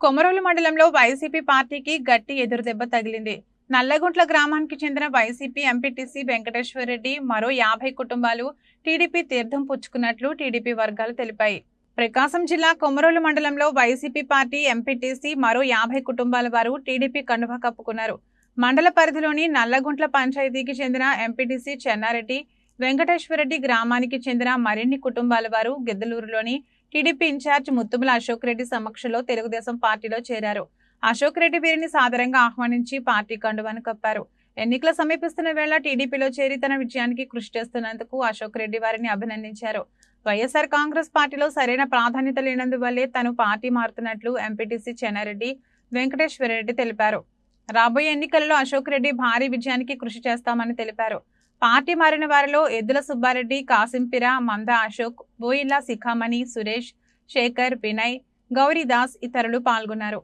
కొమరోలు మండలంలో వైసీపీ పార్టీకి గట్టి ఎదురుదెబ్బ తగిలింది. నల్లగుంట్ల గ్రామానికి చెందిన వైసీపీ ఎంపీటీసీ వెంకటేశ్వరరెడ్డి మరో యాభై కుటుంబాలు టీడీపీ తీర్థం పుచ్చుకున్నట్లు టీడీపీ వర్గాలు తెలిపాయి. ప్రకాశం జిల్లా కొమరోలు మండలంలో వైసీపీ పార్టీ ఎంపీటీసీ మరో యాభై కుటుంబాల వారు టీడీపీ కండువా కప్పుకున్నారు. మండల పరిధిలోని నల్లగుంట్ల పంచాయతీకి చెందిన ఎంపీటీసీ చెన్నారెడ్డి వెంకటేశ్వరరెడ్డి గ్రామానికి చెందిన మరిన్ని కుటుంబాల వారు గిద్దలూరులోని TDP in charge Muthumula Ashok Reddy సమక్షంలో తెలుగుదేశం పార్టీలో చేరారు. అశోక్ రెడ్డి వీరిని సాదరంగా ఆహ్వానించి పార్టీ కండువాను కప్పారు. ఎన్నికలు సమీపిస్తున్న వేళ టీడీపీలో చేరి తన విజయానికి కృషి చేస్తున్నందుకు అశోక్ రెడ్డి వారిని అభినందించారు. వైఎస్ఆర్ కాంగ్రెస్ పార్టీలో సరైన ప్రాధాన్యత లేనందువల్లే తను పార్టీ మారుతున్నట్లు ఎంపీటీసీ చెన్నారెడ్డి వెంకటేశ్వరరెడ్డి తెలిపారు. రాబోయే ఎన్నికలలో అశోక్ రెడ్డి భారీ విజయానికి కృషి చేస్తామని తెలిపారు. పార్టీ మారిన వారిలో ఎద్దుల సుబ్బారెడ్డి కాసింపిర మంద అశోక్ బోయిల్లా శిఖామణి సురేష్ శేఖర్ వినయ్ గౌరీదాస్ ఇతరులు పాల్గొన్నారు.